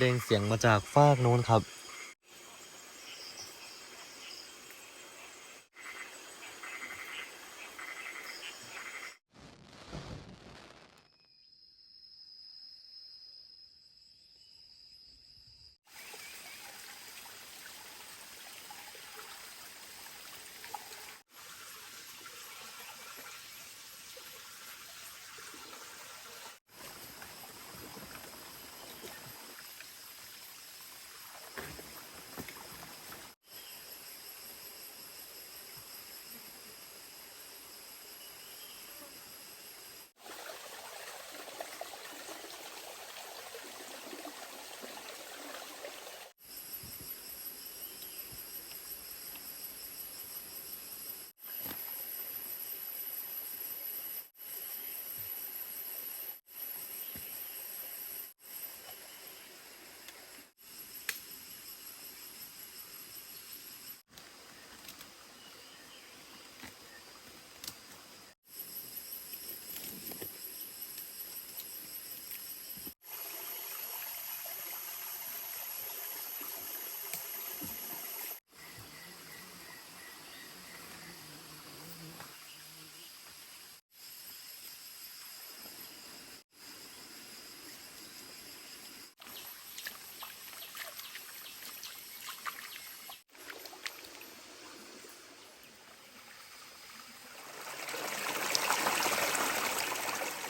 เด้งเสียงมาจากฟากโน้นครับ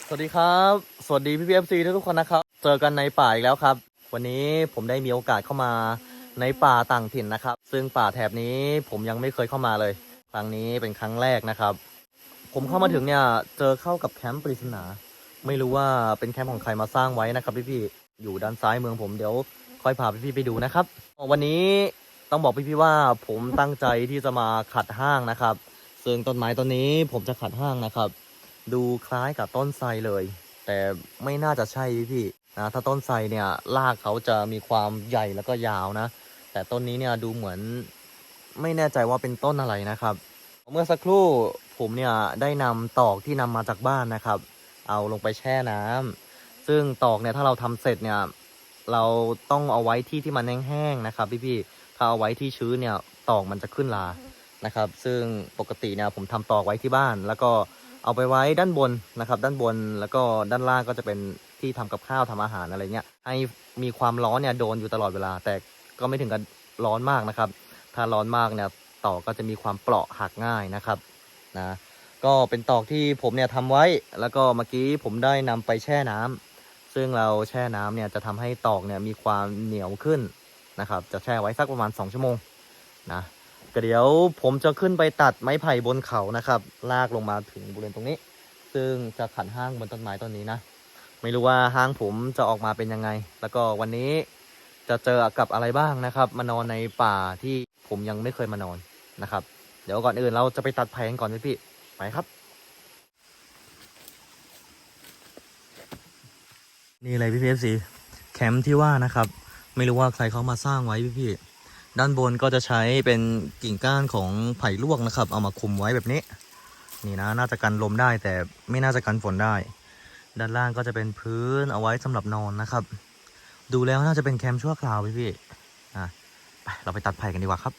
ส วัสดีครับ สวัสดีพี่พีเอฟซีทุกคนนะครับ เจอกันในป่าอีกแล้วครับ วันนี้ผมได้มีโอกาสเข้ามาในป่าต่างถิ่นนะครับ ซึ่งป่าแถบนี้ผมยังไม่เคยเข้ามาเลย ครั้งนี้เป็นครั้งแรกนะครับ ผมเข้ามาถึงเนี่ยเจอเข้ากับแคมป์ปริศนา ไม่รู้ว่าเป็นแคมป์ของใครมาสร้างไว้นะครับพี่ๆอยู่ด้านซ้ายเมืองผมเดี๋ยวค่อยพาพี่ๆไปดูนะครับ วันนี้ต้องบอกพี่ๆว่าผมตั้งใจที่จะมาขัดห้างนะครับ ซึ่งต้นไม้ต้นนี้ผมจะขัดห้างนะครับ ดูคล้ายกับต้นไทรเลย แต่ไม่น่าจะใช่พี่นะถ้าต้นไทรเนี่ยรากเขาจะมีความใหญ่แล้วก็ยาวนะ แต่ต้นนี้เนี่ยดูเหมือนไม่แน่ใจว่าเป็นต้นอะไรนะครับ เมื่อสักครู่ผมเนี่ยได้นำตอกที่นำมาจากบ้านนะครับ เอาลงไปแช่น้ำซึ่งตอกเนี่ยถ้าเราทำเสร็จเนี่ยเราต้องเอาไว้ที่ที่มันแห้งๆนะครับพี่ๆถ้าเอาไว้ที่ชื้นเนี่ยตอกมันจะขึ้นลานะครับ ซึ่งปกติเนี่ยผมทำตอกไว้ที่บ้าน แล้วก็ เอาไปไว้ด้านบนนะครับ ด้านบนแล้วก็ด้านล่างก็จะเป็นที่ทำกับข้าวทำอาหารอะไรเงี้ยให้มีความร้อนเนี่ยโดนอยู่ตลอดเวลา แต่ก็ไม่ถึงกับร้อนมากนะครับ ถ้าร้อนมากเนี่ยตอกก็จะมีความเปราะหักง่ายนะครับนะก็เป็นตอกที่ผมเนี่ยทำไว้แล้วก็เมื่อกี้ผมได้นำไปแช่น้ำซึ่งเราแช่น้ำเนี่ยจะทำให้ตอกเนี่ยมีความเหนียวขึ้นนะครับ จะแช่ไว้สักประมาณ 2 ชั่วโมงนะ ก็เดี๋ยวผมจะขึ้นไปตัดไม้ไผ่บนเขานะครับ ลากลงมาถึงบริเวณตรงนี้ ซึ่งจะขันห้างบนต้นไม้ต้นนี้นะ ไม่รู้ว่าห้างผมจะออกมาเป็นยังไง แล้วก็วันนี้จะเจอกับอะไรบ้างนะครับ มานอนในป่าที่ผมยังไม่เคยมานอนนะครับ เดี๋ยวก่อนอื่นเราจะไปตัดไผ่กันก่อนพี่พี่ไปครับ นี่เลยพี่พีเอฟซีแคมป์ที่ว่านะครับ ไม่รู้ว่าใครเขามาสร้างไว้พี่พี่ ด้านบนก็จะใช้เป็นกิ่งก้านของไผ่ลวกนะครับ เอามาคุมไว้แบบนี้ นี่นะน่าจะกันลมได้แต่ไม่น่าจะกันฝนได้ ด้านล่างก็จะเป็นพื้นเอาไว้สำหรับนอนนะครับ ดูแล้วน่าจะเป็นแคมป์ชั่วคราวพี่พี่ๆอะไปเราไปตัดไผ่กันดีกว่าครับ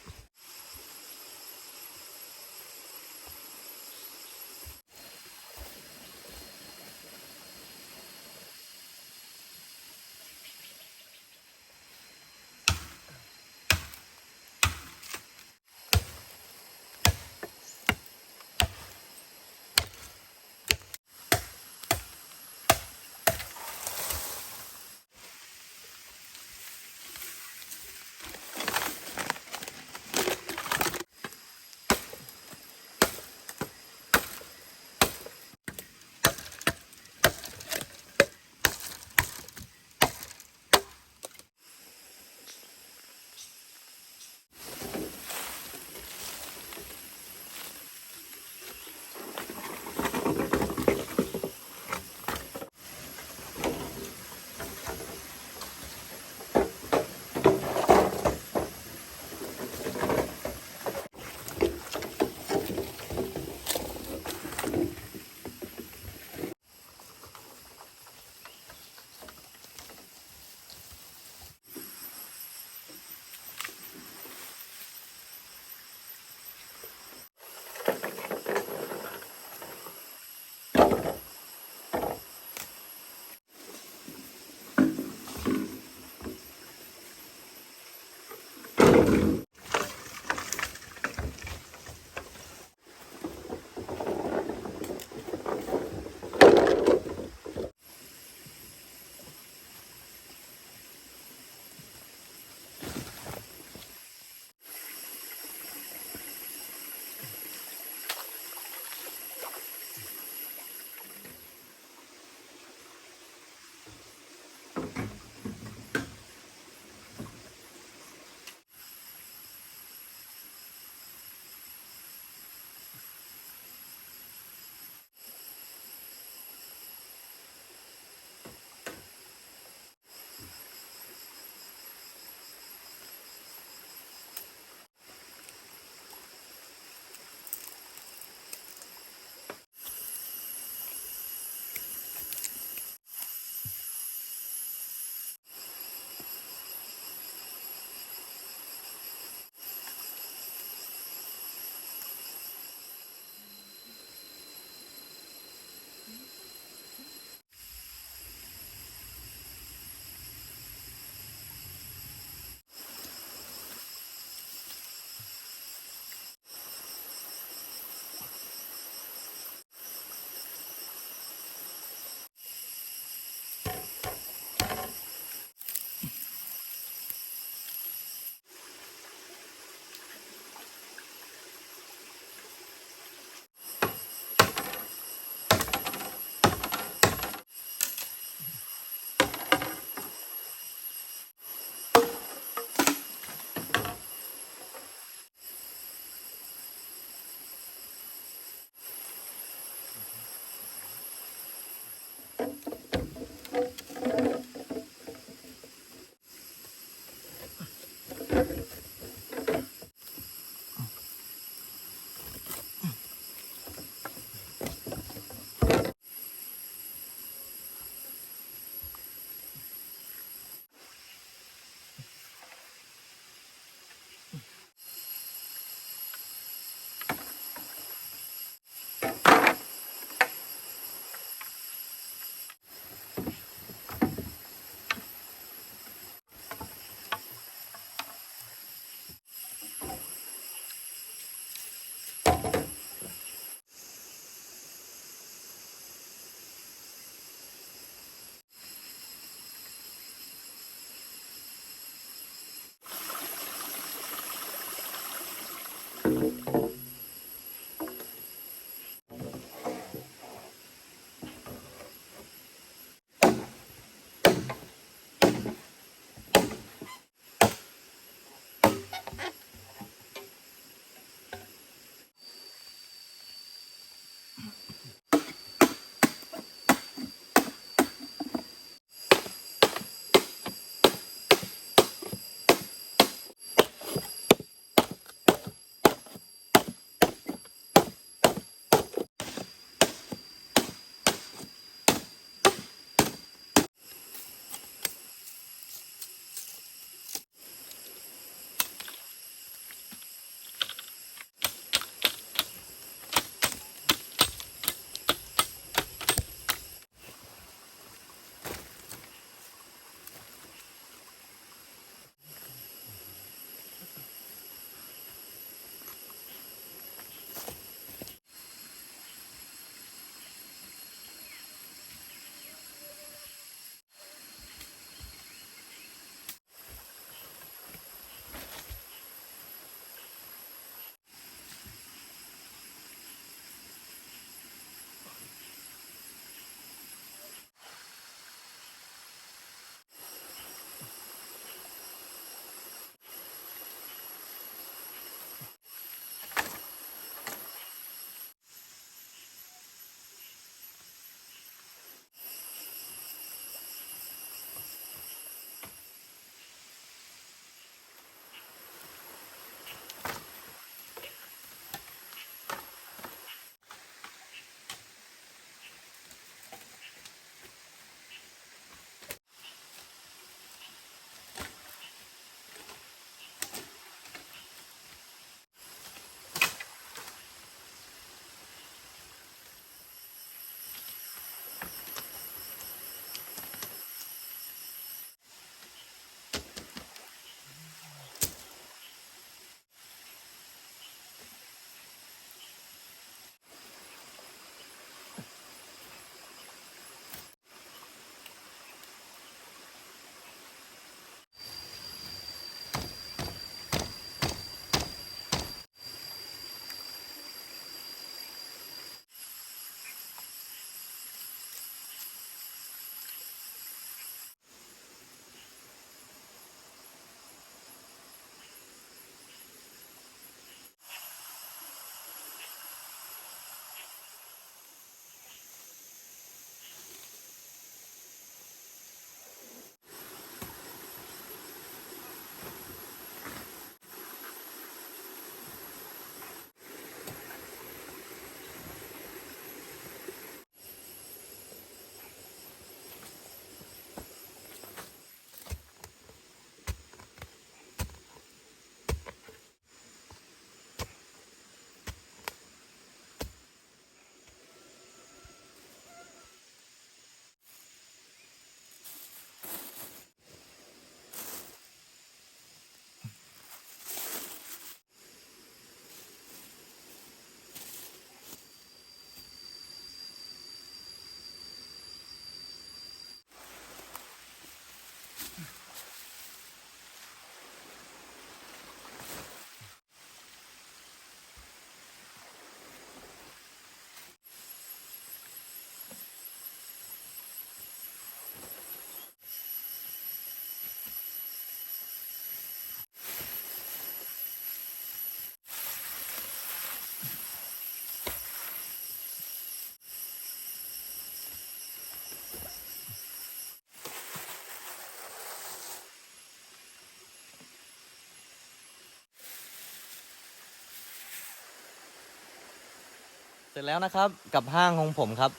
เสร็จแล้วนะครับกับห้างของผมครับ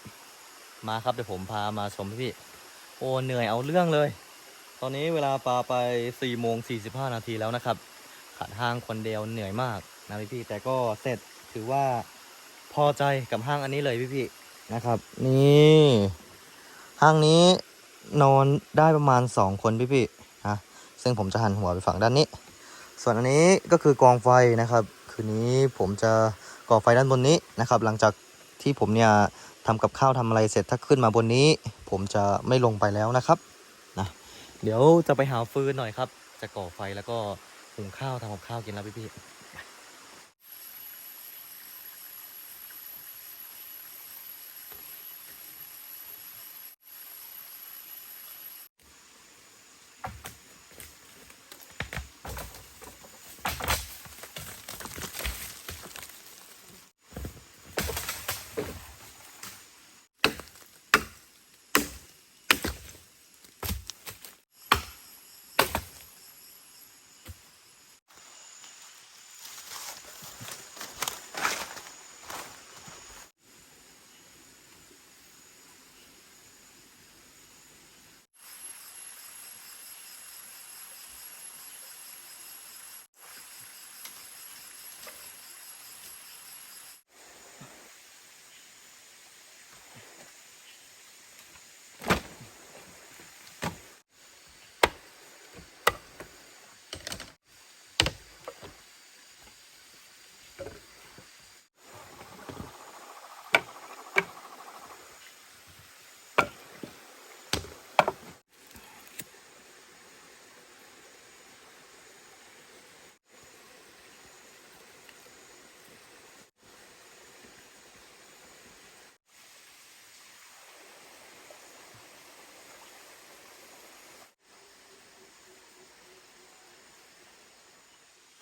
มาครับเดี๋ยวผมพามาชมพี่โอ้เหนื่อยเอาเรื่องเลย ตอนนี้เวลาปาไป4โมง45นาทีแล้วนะครับขัดห้างคนเดียวเหนื่อยมากนะพี่ๆแต่ก็เสร็จถือว่าพอใจกับห้างอันนี้เลยพี่ๆนะครับ นี่ห้างนี้นอนได้ประมาณ 2 คนพี่ๆนะซึ่งผมจะหันหัวไปฝั่งด้านนี้ ส่วนอันนี้ก็คือกองไฟนะครับ คืนนี้ผมจะ ก่อไฟด้านบนนี้นะครับ หลังจากที่ผมเนี่ยทำกับข้าวทำอะไรเสร็จถ้าขึ้นมาบนนี้ ผมจะไม่ลงไปแล้วนะครับนะเดี๋ยวจะไปหาฟืนหน่อยครับ จะก่อไฟแล้วก็หุงข้าวทำกับข้าวกินแล้วพี่ๆ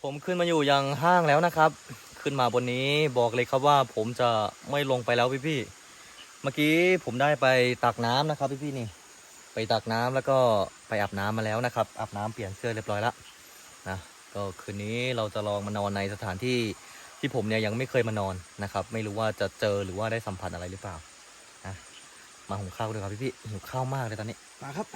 ผมขึ้นมาอยู่ยังห้างแล้วนะครับ ขึ้นมาบนนี้บอกเลยครับว่าผมจะไม่ลงไปแล้วพี่ๆเมื่อกี้ผมได้ไปตักน้ำนะครับพี่ๆนี่ ไปตักน้ำแล้วก็ไปอาบน้ำมาแล้วนะครับอาบน้ำเปลี่ยนเสื้อเรียบร้อยแล้วนะก็คืนนี้เราจะลองมานอนในสถานที่ที่ผมเนี่ยยังไม่เคยมานอนนะครับ ไม่รู้ว่าจะเจอหรือว่าได้สัมผัสอะไรหรือเปล่านะมาหุงข้าวด้วยครับพี่ๆหิวข้าวมากเลยตอนนี้มาครับ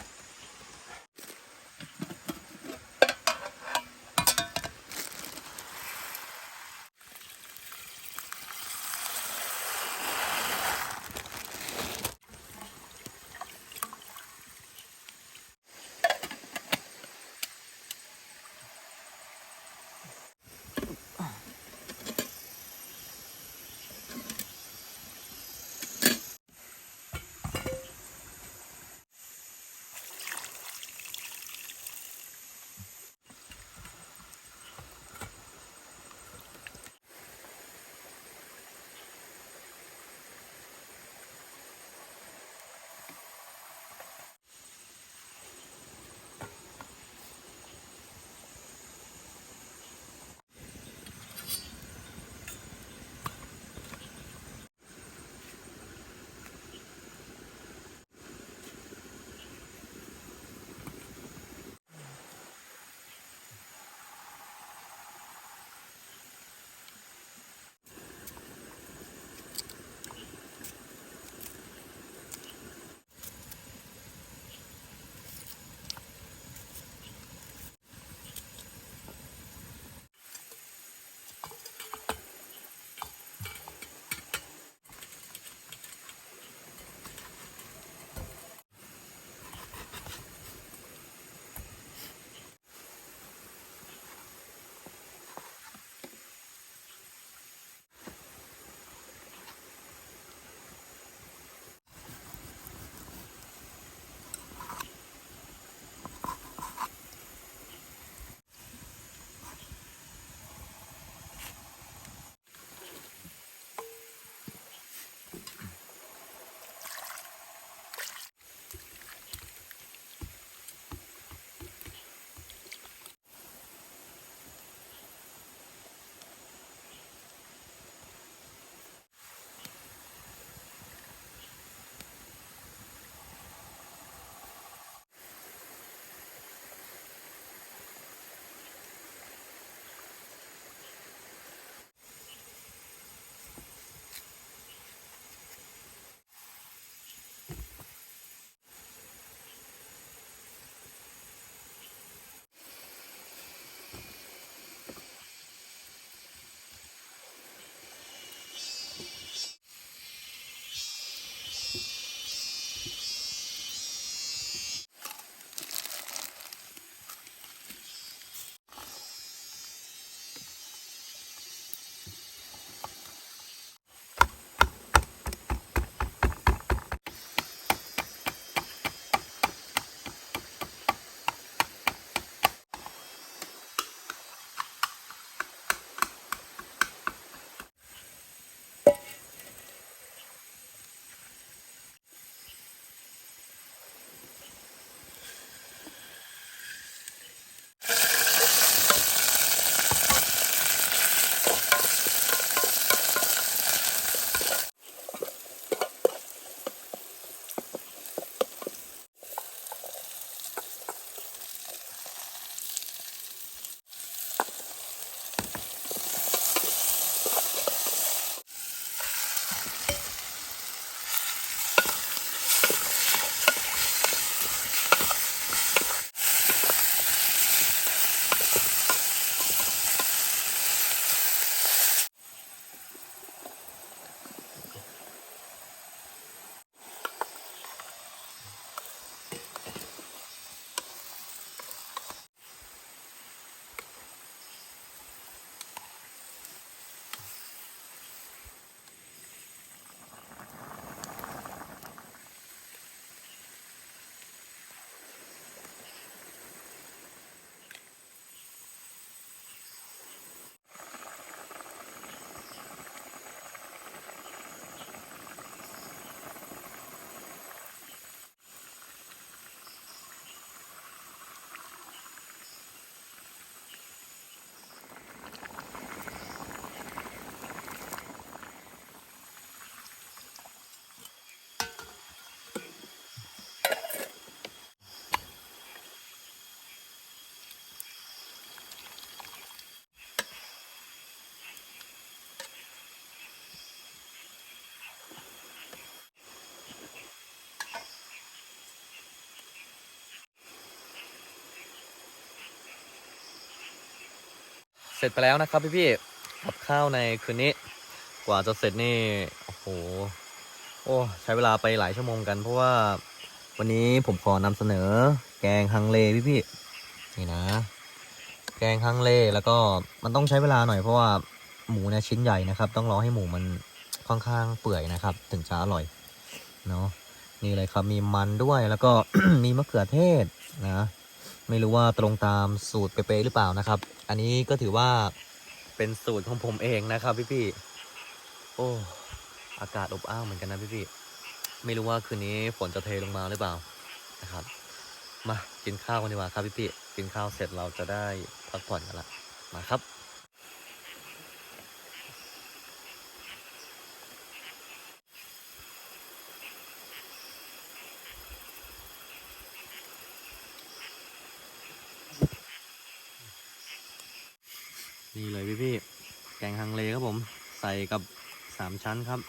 ร็จไปแล้วนะครับ พี่พี่ๆกับข้าวในคืนนี้ กว่าจะเสร็จนี่โอ้โหโอ้ใช้เวลาไปหลายชั่วโมงกันเพราะว่าวันนี้ผมขอนำเสนอ แกงฮังเลพี่พี่ๆนี่นะ แกงฮังเลแล้วก็มันต้องใช้เวลาหน่อยเพราะว่าหมูเนี่ยชิ้นใหญ่นะครับ ต้องรอให้หมูมันค่อนข้างเปื่อยนะครับ ถึงจะอร่อยเนาะนี่เลยครับมีมันด้วยแล้วก็มีมะเขือเทศนะ ไม่รู้ว่าตรงตามสูตรเป๊ะๆหรือเปล่านะครับ อันนี้ก็ถือว่าเป็นสูตรของผมเองนะครับพี่พี่โอ้อากาศอบอ้าวเหมือนกันนะพี่พี่ไม่รู้ว่าคืนนี้ฝนจะเทลงมาหรือเปล่านะครับ มากินข้าวกันดีกว่าครับพี่พี่กินข้าวเสร็จเราจะได้พักผ่อนกันละมาครับ พี่พี่แกงฮังเลครับผม ใส่กับสามชั้นครับ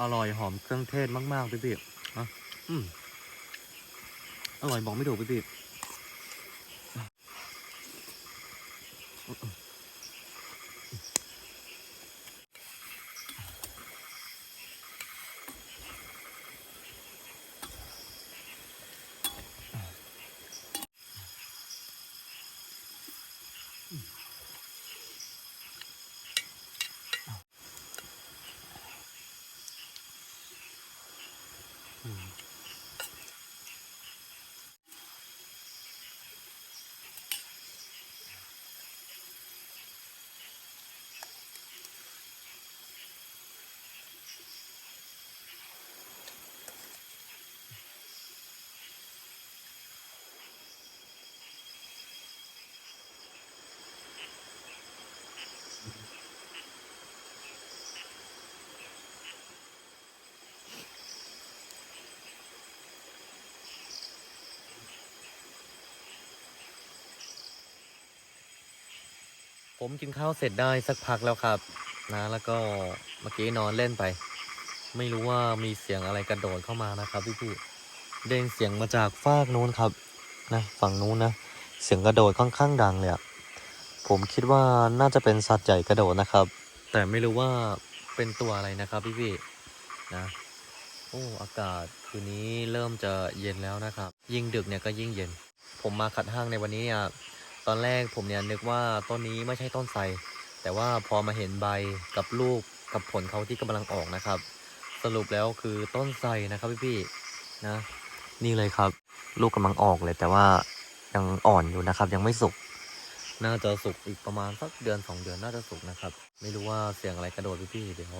อร่อยหอมเครื่องเทศมากๆพี่พี่นะอืมอร่อยบอกไม่ถูกพี่พี่ ผมกินข้าวเสร็จได้สักพักแล้วครับ นะ แล้วก็เมื่อกี้นอนเล่นไป ไม่รู้ว่ามีเสียงอะไรกระโดดเข้ามานะครับพี่พี่เด้งเสียงมาจากฟากนู้นครับนะฝั่งนู้นนะ เสียงกระโดดค่อนข้างดังเลยอะผมคิดว่าน่าจะเป็นสัตว์ใหญ่กระโดดนะครับ แต่ไม่รู้ว่าเป็นตัวอะไรนะครับพี่พี่นะโอ้อากาศคืนนี้เริ่มจะเย็นแล้วนะครับ ยิ่งดึกเนี่ยก็ยิ่งเย็น ผมมาขัดห้างในวันนี้เนี่ย ตอนแรกผมเนี่ยนึกว่าต้นนี้ไม่ใช่ต้นไทรแต่ว่าพอมาเห็นใบกับลูกกับผลเขาที่กำลังออกนะครับ สรุปแล้วคือต้นไทรนะครับพี่ๆนะนี่เลยครับ ลูกกำลังออกเลยแต่ว่ายังอ่อนอยู่นะครับ ยังไม่สุกน่าจะสุกอีกประมาณสักเดือนสองเดือนน่าจะสุกนะครับ ไม่รู้ว่าเสียงอะไรกระโดดพี่ๆเดี๋ยว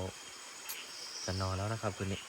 จะนอนแล้วนะครับคืนนี้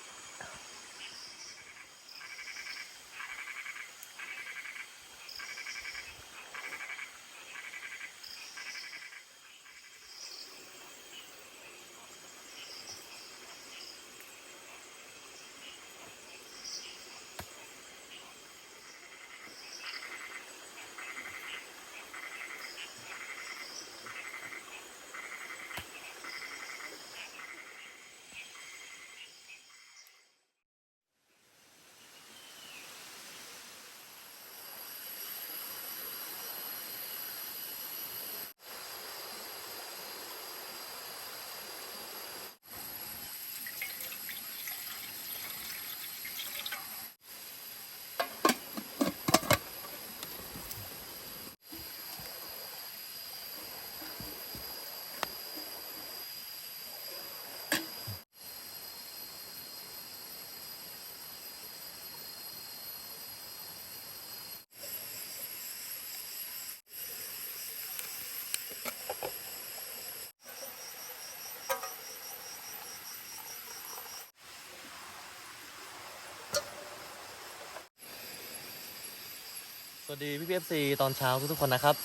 วัสดีพี่พีเอฟซีตอนเช้าทุกๆคนนะครับ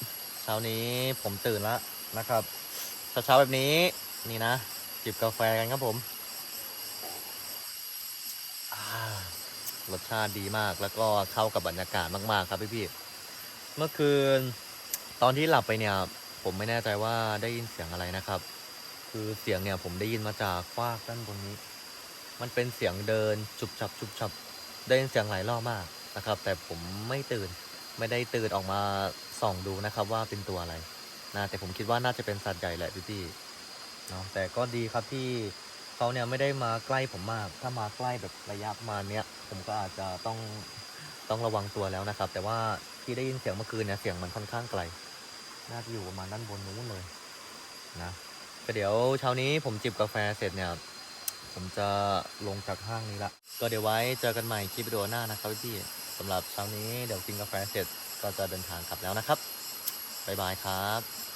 เช้านี้ผมตื่นแล้วนะครับเช้าๆแบบนี้นี่นะ จิบกาแฟกันครับผมรสชาติดีมากแล้วก็เข้ากับบรรยากาศมากๆ ครับพี่ๆเมื่อคืนตอนที่หลับไปเนี่ย ผมไม่แน่ใจว่าได้ยินเสียงอะไรนะครับ คือเสียงเนี่ยผมได้ยินมาจากฟากด้านบนนี้ มันเป็นเสียงเดินจุบจับจุบจับได้ยินเสียงหลายรอบมากนะครับ แต่ผมไม่ตื่น ไม่ได้ตื่นออกมาส่องดูนะครับว่าเป็นตัวอะไรนะแต่ผมคิดว่าน่าจะเป็นสัตว์ใหญ่แหละพี่ๆเนาะแต่ก็ดีครับที่เขาเนี่ยไม่ได้มาใกล้ผมมาก ถ้ามาใกล้แบบระยะประมาณเนี้ยผมก็อาจจะต้องต้องระวังตัวแล้วนะครับ แต่ว่าที่ได้ยินเสียงเมื่อคืนเนี่ยเสียงมันค่อนข้างไกล น่าจะอยู่ประมาณด้านบนนู้นเลยนะก็เดี๋ยวเช้านี้ผมจิบกาแฟเสร็จเนี่ยผมจะลงจากห้างนี้ละ ก็เดี๋ยวไว้เจอกันใหม่คลิปวิดีโอหน้านะครับพี่ สำหรับเช้านี้เดี๋ยวกินกาแฟเสร็จก็จะเดินทางกลับแล้วนะครับบ๊ายบายครับ